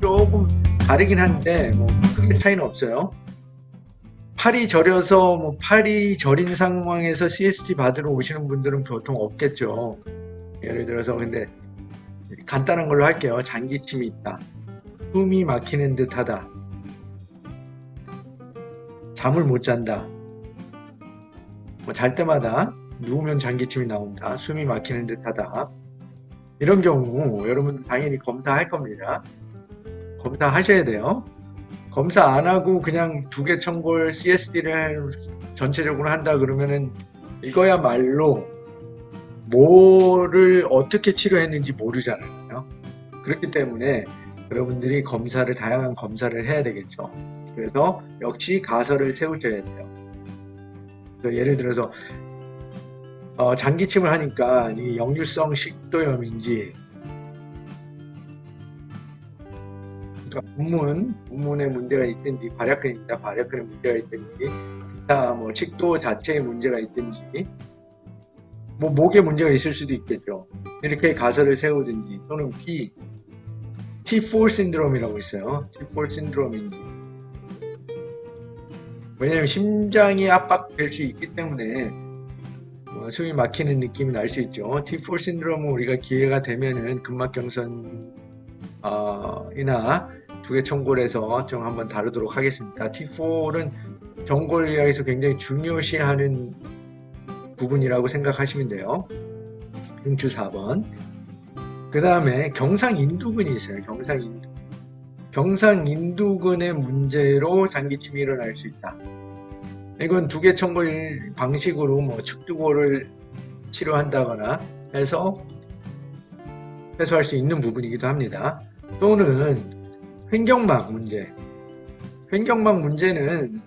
조금 다르긴 한데 뭐 크게 차이는 없어요. 팔이 저려서 뭐 팔이 저린 상황에서 CST 받으러 오시는 분들은 보통 없겠죠. 예를 들어서 근데 간단한 걸로 할게요. 장기침이 있다. 숨이 막히는 듯하다. 잠을 못 잔다. 뭐 잘 때마다 누우면 장기침이 나온다. 숨이 막히는 듯하다. 이런 경우 여러분 당연히 검사할 겁니다. 검사하셔야 돼요. 검사 안 하고 그냥 두 개 청골 CSD를 전체적으로 한다 그러면은 이거야말로 뭐를 어떻게 치료했는지 모르잖아요. 그렇기 때문에 여러분들이 검사를 다양한 검사를 해야 되겠죠. 그래서 역시 가설을 세우셔야 돼요. 예를 들어서 어, 장기침을 하니까 이 역류성 식도염인지 그러니까 분문, 분문에 문제가 있든지 발약근입니다. 발약근에 문제가 있든지 기타 뭐 식도 자체에 문제가 있든지 뭐 목에 문제가 있을 수도 있겠죠. 이렇게 가설을 세우든지 또는 B T4 신드롬이라고 있어요. T4 신드롬인지 왜냐하면 심장이 압박될 수 있기 때문에 어, 숨이 막히는 느낌이 날 수 있죠. T4 신드롬은 우리가 기회가 되면은 근막경선 어, 이나 두개 청골에서 좀 한번 다루도록 하겠습니다. T4는 정골 의학에서 굉장히 중요시하는 부분이라고 생각하시면 돼요. 응추 4번. 그 다음에 경상인두근이 있어요. 경상인두. 경상인두근의 문제로 장기침이 일어날 수 있다. 이건 두개 청골 방식으로 뭐 측두골을 치료한다거나 해서 해소할 수 있는 부분이기도 합니다. 또는 횡격막 문제. 횡격막 문제는